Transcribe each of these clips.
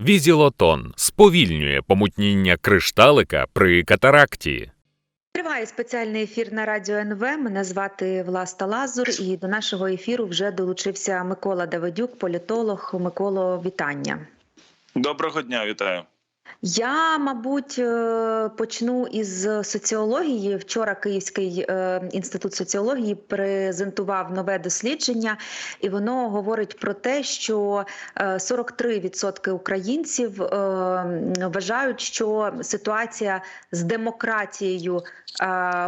Візілотон сповільнює помутніння кришталика при катаракті. Триває спеціальний ефір на радіо НВ. Мене звати Власта Лазур, і до нашого ефіру вже долучився Микола Давидюк, політолог. Миколо, вітання. Доброго дня, вітаю. Я, мабуть, е, почну із соціології. Вчора Київський е, інститут соціології презентував нове дослідження, і воно говорить про те, що е, 43% українців е, вважають, що ситуація з демократією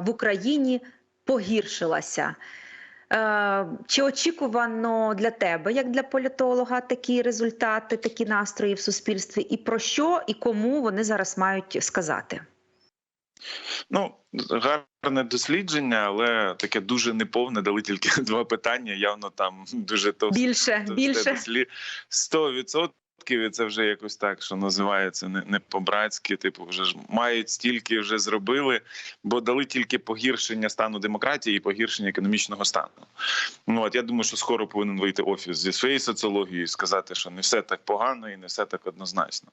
в Україні погіршилася. Е, Чи очікувано для тебе, як для політолога, такі результати, такі настрої в суспільстві, і про що і кому вони зараз мають сказати? Ну гарне дослідження, але таке дуже неповне. Дали тільки два питання. Явно там дуже то Більше, більше. 100%. І це вже якось так, що називається не, не по-братськи, типу, вже ж мають стільки вже зробили, бо дали тільки погіршення стану демократії і погіршення економічного стану. Ну от я думаю, що скоро повинен вийти офіс зі своєю соціологією і сказати, що не все так погано і не все так однозначно.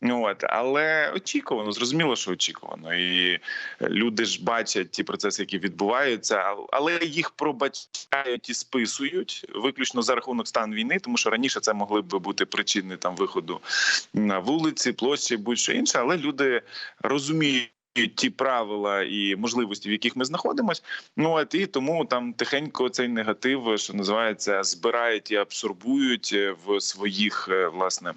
Ну от, але очікувано, зрозуміло, що очікувано, і люди ж бачать ті процеси, які відбуваються, але їх пробачають і списують виключно за рахунок стану війни, тому що раніше це могли б бути причини там виходу на вулиці, площі, будь-що інше, але люди розуміють. Ті правила і можливості, в яких ми знаходимося, ну от і тому там тихенько цей негатив, що називається, збирають і абсорбують в своїх е, власне,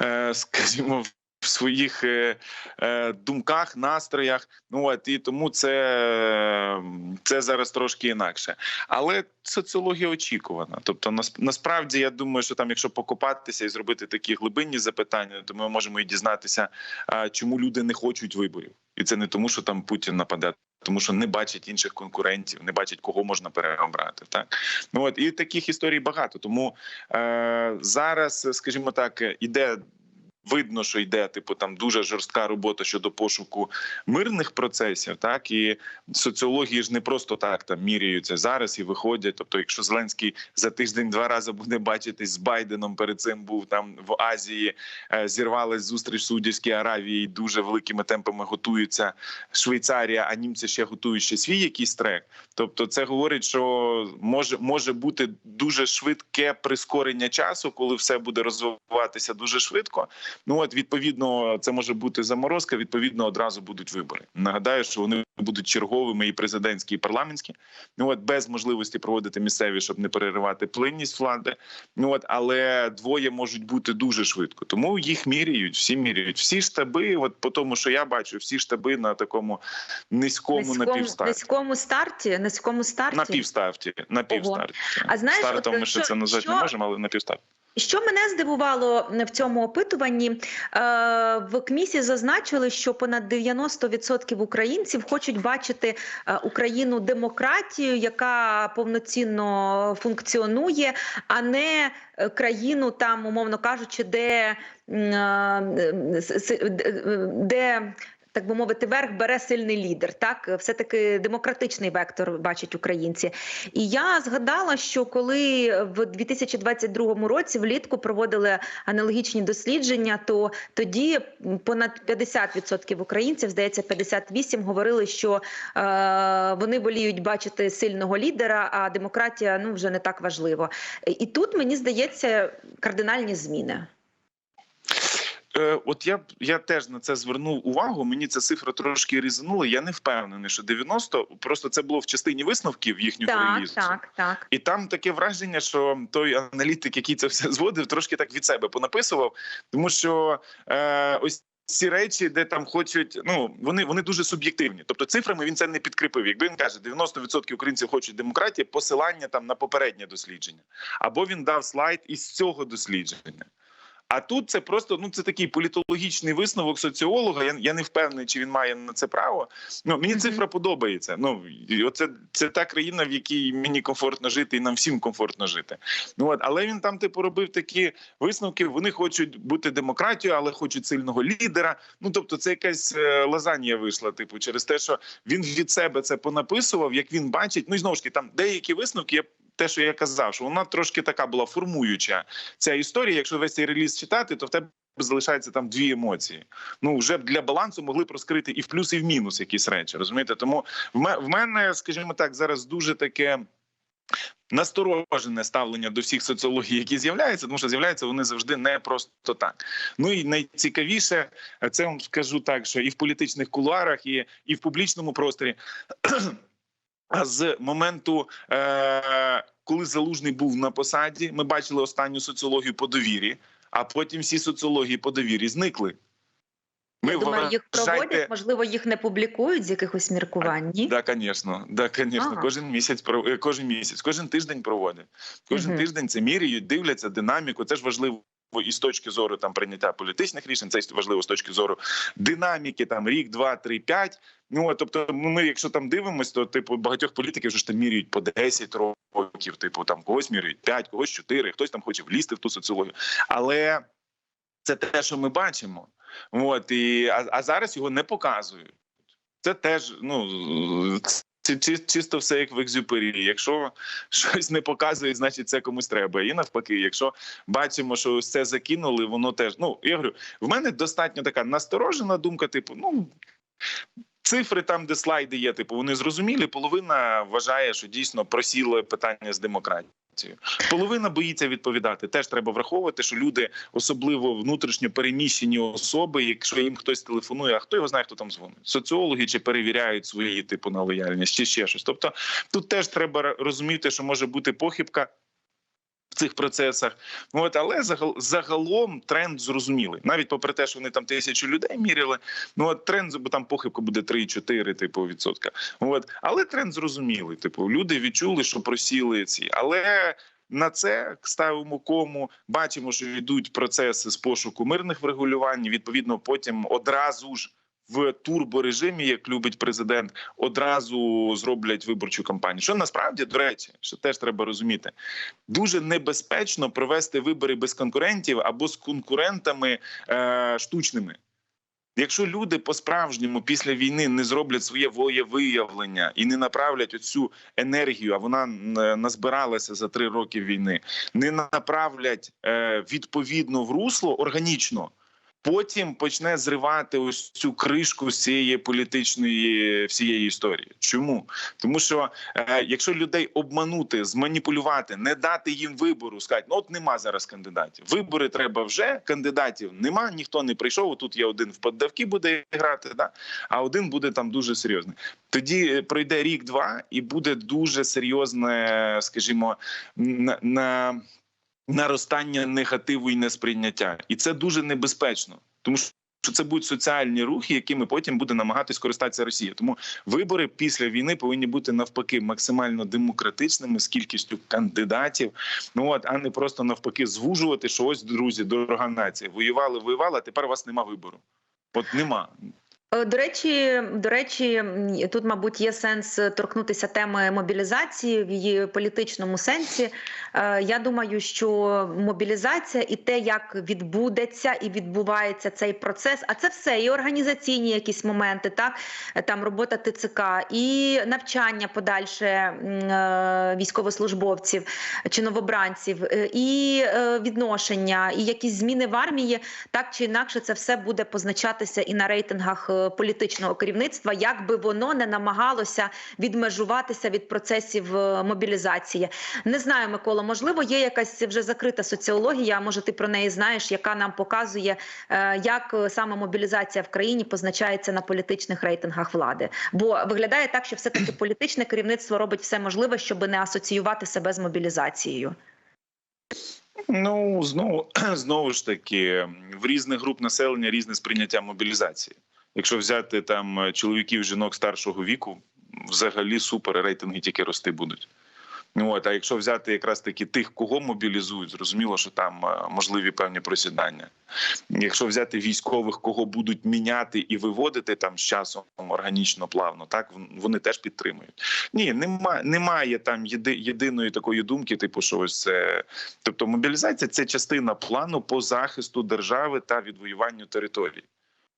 е, скажімо, в своїх е, е, думках, настроях. Ну от і тому це, це зараз трошки інакше. Але соціологія очікувана. Тобто, нас, насправді, я думаю, що там, якщо покопатися і зробити такі глибинні запитання, то ми можемо і дізнатися, чому люди не хочуть виборів, і це не тому, що там Путін нападе. Тому що не бачать інших конкурентів, не бачать кого можна переобрати. Так ну от і таких історій багато. Тому е, зараз, скажімо так, іде видно, що йде типу там дуже жорстка робота щодо пошуку мирних процесів. Так і соціології ж не просто так там міряються зараз і виходять. Тобто, якщо Зеленський за тиждень два рази буде бачитись з Байденом, перед цим був там в Азії, е, зірвалась зустріч в Саудівській Аравії, дуже великими темпами готується Швейцарія, а німці ще готують ще свій якийсь трек. Тобто, це говорить, що може може бути дуже швидке прискорення часу, коли все буде розвиватися дуже швидко. Ну от відповідно, це може бути заморозка. Відповідно, одразу будуть вибори. Нагадаю, що вони будуть черговими і президентські, і парламентські. Ну от без можливості проводити місцеві, щоб не переривати плинність влади. Ну от але двоє можуть бути дуже швидко. Тому їх міряють, всі міряють. Всі штаби, от по тому, що я бачу, всі штаби на такому низькому, Низькому, напівстарті. низькому старті, низькому старті. На півставті, на півстарті. А знаєш, Стартом от, ми ще що- це назвати що- не можемо, але на півстарті. Що мене здивувало в цьому опитуванні, е, в КМІСі зазначили, що понад 90% українців хочуть бачити е, Україну демократію, яка повноцінно функціонує, а не е, країну, там, умовно кажучи, де, де так би мовити, верх бере сильний лідер. Так, все таки демократичний вектор бачать українці. І я згадала, що коли в 2022 році влітку проводили аналогічні дослідження, то тоді понад 50% українців, здається, 58, говорили, що е, вони воліють бачити сильного лідера, а демократія ну вже не так важливо. І тут мені здається кардинальні зміни. Е, От я я теж на це звернув увагу. Мені ця цифра трошки різанула. Я не впевнений, що 90, просто це було в частині висновків їхнього Так, релізу. так, так. І там таке враження, що той аналітик, який це все зводив, трошки так від себе понаписував, тому що е, ось. Ці речі, де там хочуть, ну вони вони дуже суб'єктивні. Тобто цифрами він це не підкріпив. Якби він каже, 90% українців хочуть демократії, посилання там на попереднє дослідження, або він дав слайд із цього дослідження. А тут це просто ну це такий політологічний висновок соціолога. Я я не впевнений, чи він має на це право. Ну мені цифра подобається. Ну оце це та країна, в якій мені комфортно жити, і нам всім комфортно жити. Ну от але він там типу робив такі висновки. Вони хочуть бути демократією, але хочуть сильного лідера. Ну тобто, це якась е, лазанія вийшла. Типу, через те, що він від себе це понаписував, як він бачить. Ну і знову ж таки, там деякі висновки я те, що я казав, що вона трошки така була формуюча. Ця історія, якщо весь цей реліз читати, то в тебе залишається там дві емоції. Ну вже для балансу могли б розкрити і в плюс, і в мінус якісь речі. Розумієте? Тому в мене, скажімо так, зараз дуже таке. Насторожене ставлення до всіх соціологій, які з'являються, тому що з'являються вони завжди не просто так. Ну і найцікавіше, це вам скажу так, що і в політичних кулуарах, і, і в публічному просторі. А з моменту, е- коли залужний був на посаді, ми бачили останню соціологію по довірі, а потім всі соціології по довірі зникли. Я думаю, їх проводять, можливо, їх не публікують з якихось міркувань. Ні? Да, звісно, да. Ага. Кожен місяць е, кожен місяць, кожен тиждень проводять. Кожен Мгм. тиждень це міряють, дивляться динаміку. Це ж важливо. І з точки зору там прийняття політичних рішень, це важливо з точки зору динаміки, там рік, два, три, п'ять. Ну тобто, ну, ми, якщо там дивимось, то типу багатьох політиків вже ж там міряють по 10 років. Типу там когось міряють 5, когось 4, хтось там хоче влізти в ту соціологію. Але це те, що ми бачимо. От і а, а зараз його не показують. Це теж ну чи, чисто все як в екзюпері. Якщо щось не показує, значить це комусь треба. І навпаки, якщо бачимо, що ось це закинули, воно теж. Ну я говорю, в мене достатньо така насторожена думка, типу, ну. Цифри там, де слайди є, типу, вони зрозумілі. Половина вважає, що дійсно просіло питання з демократією. Половина боїться відповідати. Теж треба враховувати, що люди, особливо внутрішньо переміщені особи, якщо їм хтось телефонує, а хто його знає, хто там дзвонить? Соціологи чи перевіряють свої типу на лояльність, чи ще щось. Тобто тут теж треба розуміти, що може бути похибка. В цих процесах, от але загал, загалом тренд зрозумілий. Навіть попри те, що вони там тисячу людей міряли, ну от тренд, бо там похибка буде 3-4 типу відсотка. От але тренд зрозумілий. Типу, люди відчули, що просіли ці, але. На це ставимо кому, бачимо, що йдуть процеси з пошуку мирних врегулювань. Відповідно, потім одразу ж в турборежимі, як любить президент, одразу зроблять виборчу кампанію. Що насправді до речі, що теж треба розуміти, дуже небезпечно провести вибори без конкурентів або з конкурентами е, штучними. Якщо люди по-справжньому після війни не зроблять своє волєвиявлення і не направлять оцю енергію, а вона е, назбиралася за три роки війни, не направлять е, відповідно в русло органічно. Потім почне зривати ось цю кришку з цієї політичної всієї історії. Чому? Тому що е, якщо людей обманути, зманіпулювати, не дати їм вибору, сказати, ну от нема зараз кандидатів. Вибори треба вже, кандидатів нема, ніхто не прийшов. Тут є один в поддавки буде грати, да? а один буде там дуже серйозний. Тоді е, пройде рік-два, і буде дуже серйозне, скажімо, на. на наростання негативу і несприйняття, і це дуже небезпечно, тому що. Що це будуть соціальні рухи, якими потім буде намагатись користатися Росія. Тому вибори після війни повинні бути навпаки максимально демократичними з кількістю кандидатів. Ну от а не просто навпаки звужувати, що ось друзі, дорога нація, воювали, воювали, а тепер у вас нема вибору. От нема. Е, До речі, до речі, тут, мабуть, є сенс торкнутися теми мобілізації в її політичному сенсі. Е, Я думаю, що мобілізація і те, як відбудеться і відбувається цей процес, а це все і організаційні якісь моменти, так Е, там робота ТЦК, і навчання подальше е, військовослужбовців чи новобранців, е, і е, відношення, і якісь зміни в армії, так чи інакше, це все буде позначатися і на рейтингах е, політичного керівництва, як би воно не намагалося відмежуватися від процесів е, мобілізації. Не знаю, Микола, можливо, є якась вже закрита соціологія. Може, ти про неї знаєш, яка нам показує, е, як е, саме мобілізація в країні позначається на політичних рейтингах влади. Бо виглядає так, що все таки політичне керівництво робить все можливе, щоб не асоціювати себе з мобілізацією. Ну знову знову ж таки в різних груп населення різне сприйняття мобілізації. Якщо взяти там е, чоловіків, жінок старшого віку, взагалі супер рейтинги тільки рости будуть. От, а якщо взяти якраз таки тих, кого мобілізують, зрозуміло, що там е, можливі певні просідання. Якщо взяти військових, кого будуть міняти і виводити там з часом органічно плавно, так вон- вони теж підтримують. Ні, немає, немає там єди, єдиної такої думки, типу, що ось це. Тобто, мобілізація це частина плану по захисту держави та відвоюванню території.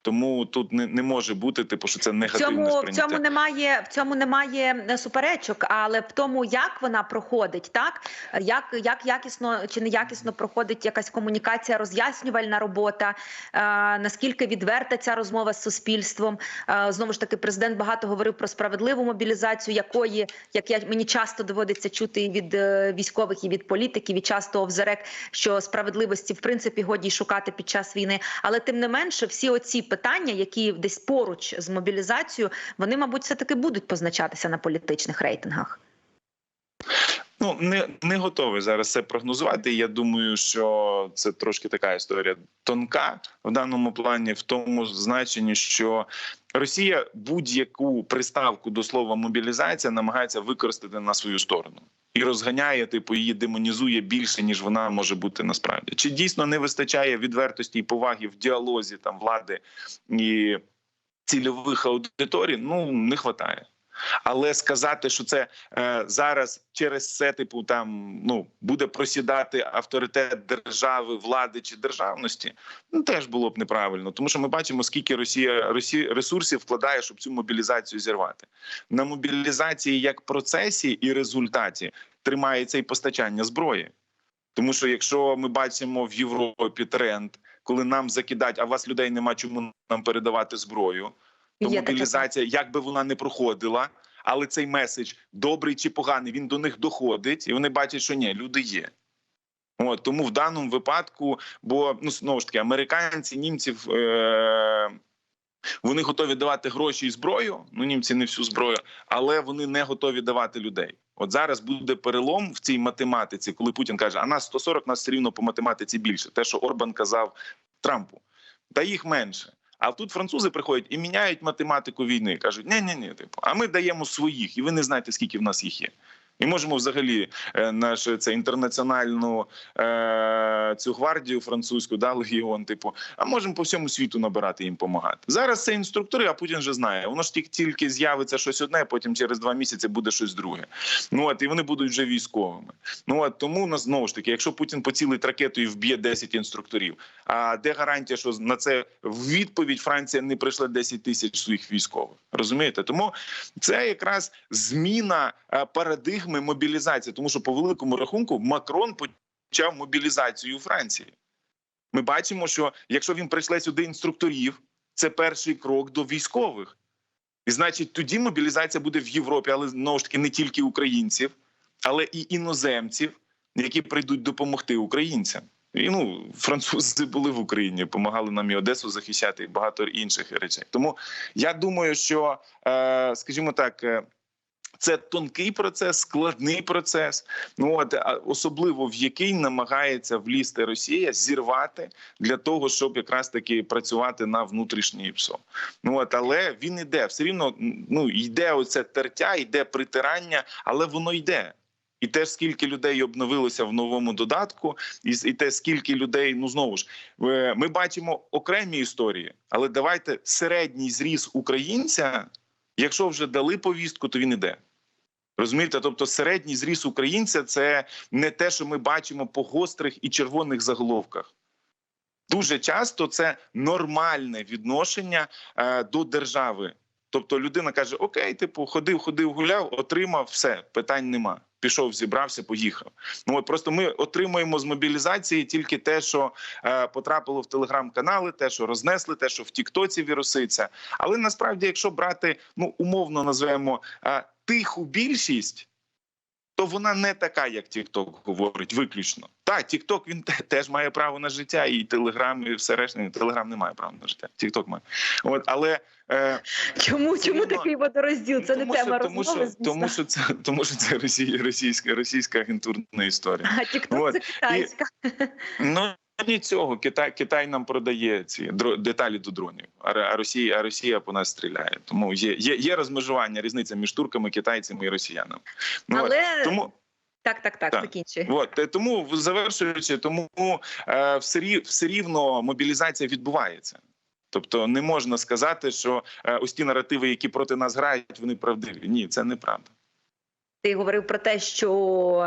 Тому тут не, не може бути, типу, що це В негативне цьому, в цьому немає в цьому немає е, суперечок, але в тому, як вона проходить, так як, як якісно чи неякісно проходить якась комунікація, роз'яснювальна робота, е, наскільки відверта ця розмова з суспільством. Е, знову ж таки, президент багато говорив про справедливу мобілізацію, якої як я мені часто доводиться чути і від е, військових, і від політиків, і часто овзерек, що справедливості в принципі годі шукати під час війни. Але тим не менше, всі оці питання, які десь поруч з мобілізацією, вони, мабуть, все таки будуть позначатися на політичних рейтингах. Ну не, не готовий зараз це прогнозувати. Я думаю, що це трошки така історія тонка в даному плані, в тому значенні, що Росія будь-яку приставку до слова мобілізація намагається використати на свою сторону. І розганяє, типу, її демонізує більше, ніж вона може бути насправді. Чи дійсно не вистачає відвертості і поваги в діалозі там влади і цільових аудиторій? Ну не вистачає. Але сказати, що це е, зараз через це, типу, там ну буде просідати авторитет держави, влади чи державності, ну теж було б неправильно, тому що ми бачимо, скільки Росія Росія ресурсів вкладає, щоб цю мобілізацію зірвати. На мобілізації як процесі і результаті тримається і постачання зброї. Тому що якщо ми бачимо в Європі тренд, коли нам закидають, а у вас людей нема чому нам передавати зброю то Є мобілізація, як би вона не проходила, але цей меседж добрий чи поганий, він до них доходить, і вони бачать, що ні, люди є. От тому в даному випадку, бо ну знову ж таки, американці, німців. Е- вони готові давати гроші і зброю. Ну німці не всю зброю, але вони не готові давати людей. От зараз буде перелом в цій математиці, коли Путін каже: а нас 140, нас все рівно по математиці більше. Те, що Орбан казав Трампу, та їх менше. А тут французи приходять і міняють математику війни. кажуть: ні, ні, ні, типу, а ми даємо своїх, і ви не знаєте, скільки в нас їх є. І можемо взагалі е, наш це інтернаціональну е, цю гвардію французьку, да, легіон, типу, а можемо по всьому світу набирати їм допомагати. Зараз це інструктори, а Путін вже знає. Воно ж тільки, тільки з'явиться щось одне, потім через два місяці буде щось друге. Ну от і вони будуть вже військовими. Ну от тому у нас знову ж таки, якщо Путін поцілить ракету і вб'є 10 інструкторів, а де гарантія, що на це в відповідь Франція не прийшла 10 тисяч своїх військових? Розумієте? Тому це якраз зміна е, парадигми мобілізації, тому що по великому рахунку Макрон почав мобілізацію Франції. Ми бачимо, що якщо він прийшле сюди інструкторів, це перший крок до військових. І значить, тоді мобілізація буде в Європі, але знову ж таки не тільки українців, але і іноземців, які прийдуть допомогти українцям. І ну, французи були в Україні, допомагали нам і Одесу захищати, і багато інших речей. Тому я думаю, що, е, скажімо так. Це тонкий процес, складний процес. Ну от особливо в який намагається влізти Росія зірвати для того, щоб якраз таки працювати на внутрішній ПСО. Ну от але він іде все рівно. Ну йде оце тертя, йде притирання, але воно йде. І те, скільки людей обновилося в новому додатку, і, і те, скільки людей, ну знову ж ми бачимо окремі історії, але давайте середній зріс українця, якщо вже дали повістку, то він іде. Розумієте, тобто середній зріс українця це не те, що ми бачимо по гострих і червоних заголовках. Дуже часто це нормальне відношення е, до держави. Тобто людина каже: Окей, типу, ходив, ходив, гуляв, отримав все, питань нема. Пішов, зібрався, поїхав. Ну от просто ми отримуємо з мобілізації тільки те, що е, потрапило в телеграм-канали, те, що рознесли, те, що в Тіктоці віруситься. Але насправді, якщо брати, ну умовно називаємо е, тиху більшість. То вона не така, як TikTok говорить, виключно. Так, TikTok, він теж має право на життя, і Telegram, і все решта. Телеграм не має права на життя. TikTok має. От, але е, Чому, чому воно... такий водорозділ? Це тому, не тема тому, розмови. що, тому що це тому, що це російська російська агентурна історія. А TikTok це китайська. Ну ні цього Китай Китай нам продає ці деталі до дронів, а, Росія, а Росія по нас стріляє. Тому є, є, є розмежування, різниця між турками, китайцями і росіянами. Ну. Але тому так, так, так, Так. закінчуй. От е, тому завершуючи, тому е, все, рів, все рівно мобілізація відбувається. Тобто не можна сказати, що е, ось ті наративи, які проти нас грають, вони правдиві. Ні, це неправда. Ти говорив про те, що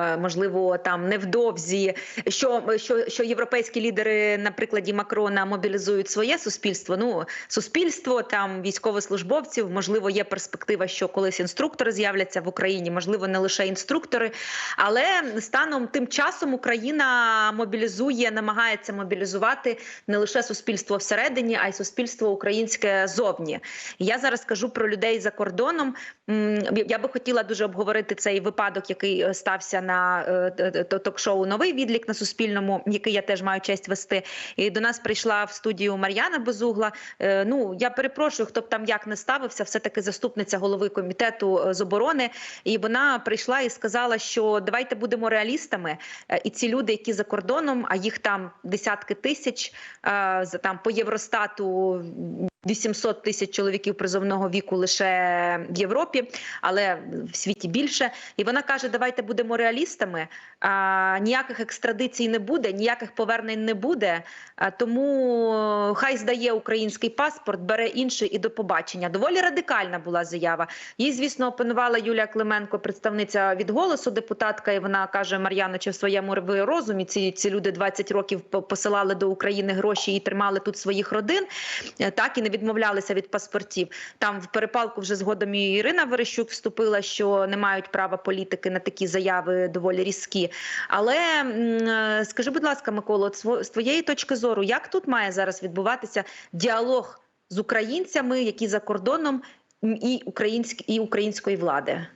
е, можливо там невдовзі, що, що, що європейські лідери, на прикладі Макрона, мобілізують своє суспільство. Ну, суспільство там військовослужбовців, можливо, є перспектива, що колись інструктори з'являться в Україні, можливо, не лише інструктори. Але станом тим часом Україна мобілізує, намагається мобілізувати не лише суспільство всередині, а й суспільство українське зовні. Я зараз кажу про людей за кордоном. Я би хотіла дуже обговорити цей випадок, який е, стався на е, ток-шоу Новий відлік на Суспільному, який я теж маю честь вести. І до нас прийшла в студію Мар'яна Безугла. Е, Ну я перепрошую, хто б там як не ставився, все таки заступниця голови комітету з оборони. І вона прийшла і сказала, що давайте будемо реалістами. І ці люди, які за кордоном, а їх там десятки тисяч, за там по Євростату 800 тисяч чоловіків призовного віку лише в Європі, але в світі більше. І вона каже: давайте будемо реалістами. А, ніяких екстрадицій не буде, ніяких повернень не буде. А, тому хай здає український паспорт, бере інший і до побачення. Доволі радикальна була заява. Їй, звісно, опанувала Юлія Клименко, представниця від голосу депутатка. І вона каже: Мар'яно, чи в своєму розумі ці, ці люди 20 років посилали до України гроші і тримали тут своїх родин. Е, Так і не відмовлялися від паспортів. Там в перепалку вже згодом і Ірина Верещук вступила, що не мають права політики на такі заяви доволі різкі. Але е, скажи, будь ласка, Микола, з твоєї точки зору, як тут має зараз відбуватися діалог з українцями, які за кордоном, і українськ, і української влади?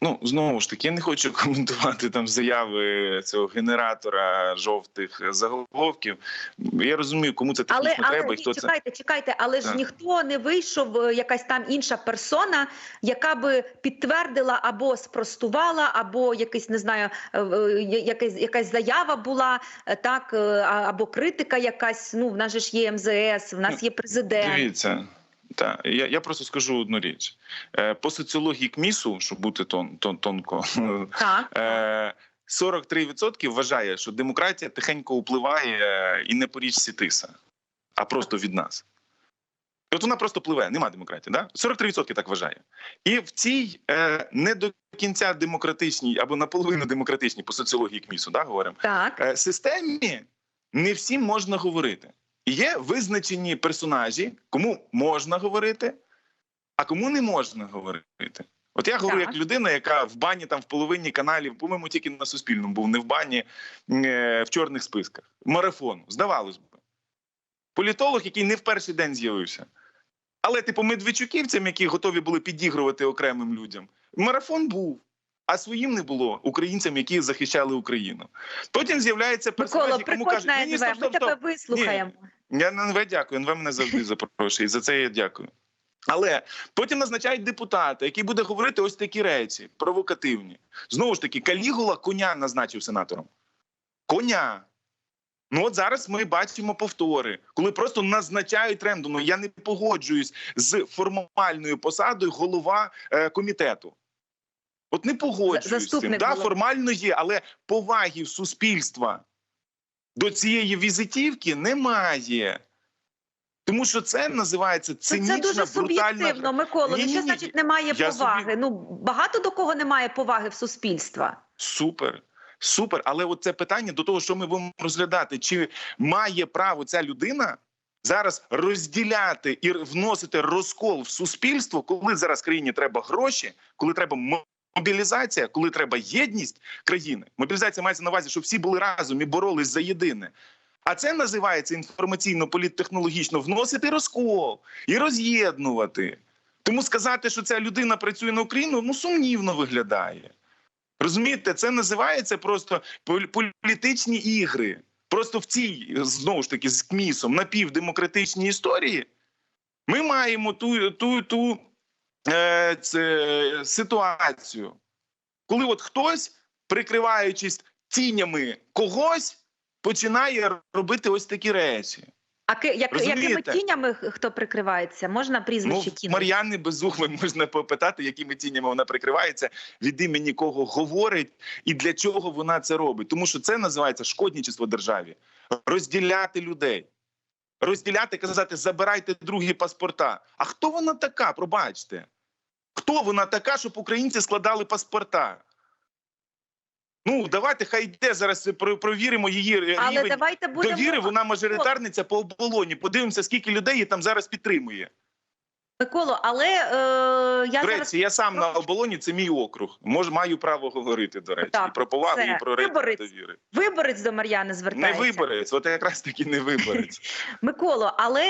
Ну знову ж таки, я не хочу коментувати там заяви цього генератора жовтих заголовків. Я розумію, кому це Але, технічно але треба і ні, хто це. чекайте, чекайте, але ж ніхто не вийшов, е, якась там інша персона, яка би підтвердила або спростувала, або якийсь не знаю, е, е, якась, якась заява була, так або критика якась. Ну, в нас же ж є МЗС, в нас є президент. Дивіться, так, я, я просто скажу одну річ. Е, По соціології КМІСу, щоб бути тон, тон, тонко, Так. е, 43% вважає, що демократія тихенько впливає е, і не по річці тиса, а просто від нас. І От вона просто пливе, нема демократії. Да? 43% так вважає. І в цій е, не до кінця демократичній або наполовину демократичній по соціології КМІСу, да, говоримо, Так. е, системі не всім можна говорити. Є визначені персонажі, кому можна говорити, а кому не можна говорити. От я говорю Так. як людина, яка в бані там в половині каналів, по-моєму, тільки на Суспільному був, не в бані е, в чорних списках. Марафон, здавалось би. Політолог, який не в перший день з'явився. Але, типу, медведчуківцям, які готові були підігрувати окремим людям, марафон був. А своїм не було українцям, які захищали Україну. Потім з'являється персонаж, Микола, якому кажуть, на ні, НВ, стоп, ми тебе стоп. вислухаємо. Я на НВ дякую. НВ мене завжди запрошує. І за це я дякую. Але потім назначають депутата, який буде говорити ось такі речі, провокативні. Знову ж таки, Калігула коня назначив сенатором. Коня. Ну от зараз ми бачимо повтори, коли просто назначають рендомно. Я не погоджуюсь з формальною посадою голова е, комітету. От не погоджуюсь з цим. Да, формально є, але поваги суспільства до цієї візитівки немає. Тому що це називається цинічна, це дуже брутальна суб'єктивно, Микола. Ну Ні-ні-ні, значить немає я поваги? собі- Ну багато до кого немає поваги в суспільства. Супер. Супер, але от це питання до того, що ми будемо розглядати, чи має право ця людина зараз розділяти і вносити розкол в суспільство, коли зараз країні треба гроші, коли треба мобілізація, коли треба єдність країни. Мобілізація мається на увазі, щоб всі були разом і боролись за єдине. А це називається інформаційно-політтехнологічно вносити розкол і роз'єднувати. Тому сказати, що ця людина працює на Україну, ну сумнівно виглядає. Розумієте, це називається просто політичні ігри. Просто в цій, знову ж таки, з КМІСом напівдемократичній історії ми маємо ту, ту, ту е, це, ситуацію, коли от хтось, прикриваючись тінями когось, починає робити ось такі речі. А як, якими тінями хто прикривається? Можна Ну, прізвище кинути? Мар'яни Безугли можна попитати, якими тінями вона прикривається, від імені кого говорить і для чого вона це робить. Тому що це називається шкодничество державі. Розділяти людей. Розділяти, казати, забирайте другі паспорта. А хто вона така? Пробачте. Хто вона така, щоб українці складали паспорта? Ну, давайте хай йде зараз провіримо її е, Але рівень давайте будемо довіри. Вона мажоритарниця по оболоні. Подивимося, скільки людей її там зараз підтримує. Миколо, але е, я До зараз я сам на оболоні, це мій округ. Мож, маю право говорити, до речі, Так, і про повагу, все. і про рейтинг Виборець. довіри. виборець до Мар'яни Не звертається. виборець, от якраз таки не виборець. Миколо, але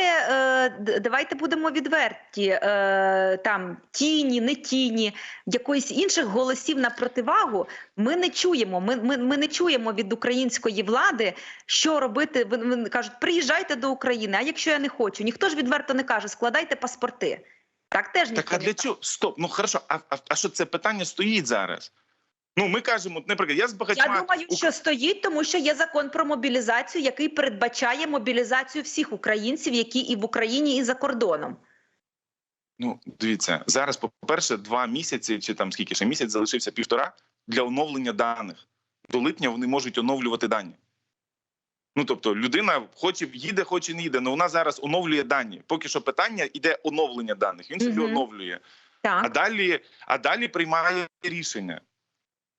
е, давайте будемо відверті. Е, там тіні, не тіні, якоїсь інших голосів на противагу ми не чуємо. Ми, ми, ми не чуємо від української влади, що робити. Вони кажуть, приїжджайте до України. А якщо я не хочу, ніхто ж відверто не каже, складайте паспорти. Так теж ніхто Так а не для чого? Стоп, ну хорошо, а, а, а що це питання стоїть зараз? Ну, ми кажемо, наприклад, я з багатьма... Я думаю, що стоїть, тому що є закон про мобілізацію, який передбачає мобілізацію всіх українців, які і в Україні, і за кордоном. Ну, дивіться, зараз, по-перше, два місяці, чи там скільки ще місяць залишився півтора для оновлення даних. До липня вони можуть оновлювати дані. Ну, тобто, людина хоче їде, хоче не їде, але вона зараз оновлює дані. Поки що питання іде оновлення даних. Він собі Мгм. оновлює. Так. А далі, а далі приймає рішення.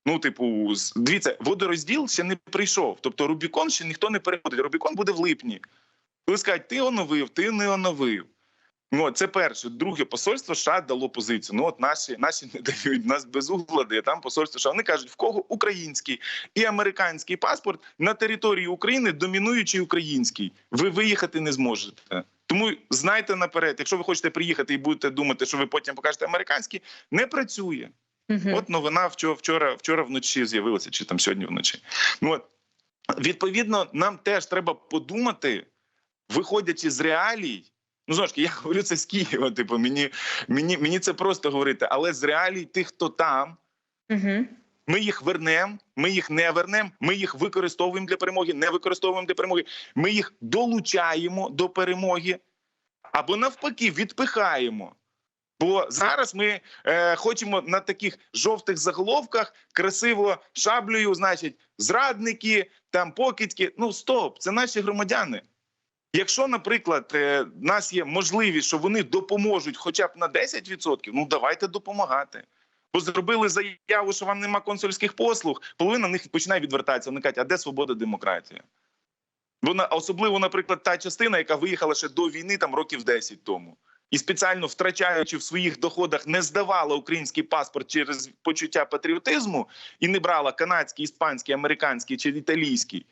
Ну, типу, дивіться, водорозділ ще не прийшов. Тобто Рубікон ще ніхто не переходить. Рубікон буде в липні. Коли скажуть, ти оновив, ти не оновив. Ну, це перше. Друге, посольство США дало позицію. Ну, от наші, наші не дають, нас без углади. Там посольство США. Вони кажуть, в кого український і американський паспорт на території України домінуючий український. Ви виїхати не зможете. Тому знайте наперед, якщо ви хочете приїхати і будете думати, що ви потім покажете американський, не працює. Мгм. От новина вчора, вчора, вчора вночі з'явилася, чи там сьогодні вночі. Ну от відповідно, нам теж треба подумати, виходячи з реалій. Ну, знову ж я говорю це з Києва. Типу, мені, мені, мені це просто говорити, але з реалій тих, хто там. Мгм. Ми їх вернемо, ми їх не вернемо, ми їх використовуємо для перемоги, не використовуємо для перемоги. Ми їх долучаємо до перемоги або навпаки відпихаємо. Бо зараз ми е, хочемо на таких жовтих заголовках красиво шаблею, значить, зрадники, там покидьки. Ну стоп, це наші громадяни. Якщо, наприклад, е, в нас є можливість, що вони допоможуть хоча б на 10%, ну давайте допомагати. Бо зробили заяву, що вам нема консульських послуг, половина них починає відвертатися. Вони кажуть, а де свобода демократія? Бо на особливо, наприклад, та частина, яка виїхала ще до війни, там років 10 тому, і спеціально втрачаючи в своїх доходах, не здавала український паспорт через почуття патріотизму і не брала канадський, іспанський, американський чи італійський.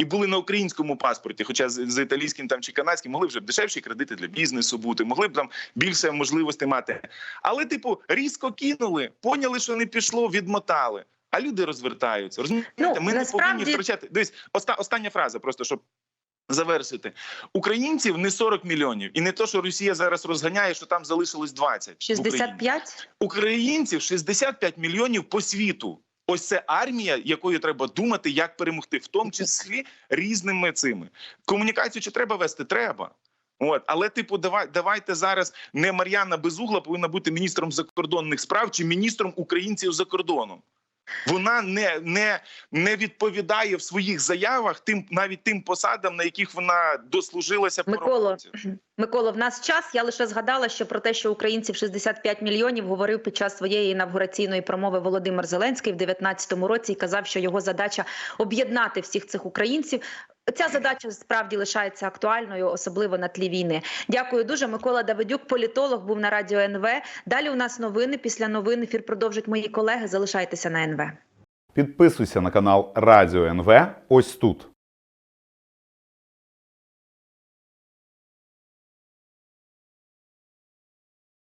І були на українському паспорті, хоча з, з італійським там чи канадським могли вже б дешевші кредити для бізнесу бути, могли б там більше можливостей мати. Але, типу, різко кинули, поняли, що не пішло, відмотали. А люди розвертаються. Розумієте, Ну, ми не повинні втрачати. Дивись, оста, остання фраза, просто щоб завершити. Українців не 40 мільйонів, і не то, що Росія зараз розганяє, що там залишилось 20. в Україні. 65? Українців 65 мільйонів по світу. Ось це армія, якою треба думати, як перемогти, в тому числі різними цими. Комунікацію чи треба вести? Треба. От, але типу, давай давайте зараз не Мар'яна Безугла повинна бути міністром закордонних справ чи міністром українців за кордоном. Вона не, не, не відповідає в своїх заявах тим навіть тим посадам, на яких вона дослужилася по Миколо, роботі. Микола, в нас час. Я лише згадала, що про те, що українців 65 мільйонів говорив під час своєї інавгураційної промови Володимир Зеленський в 19-му році і казав, що його задача об'єднати всіх цих українців. Ця задача справді лишається актуальною, особливо на тлі війни. Дякую дуже. Микола Давидюк, політолог, був на радіо НВ. Далі у нас новини. Після новин ефір продовжать мої колеги. Залишайтеся на НВ. Підписуйся на канал Радіо НВ ось тут.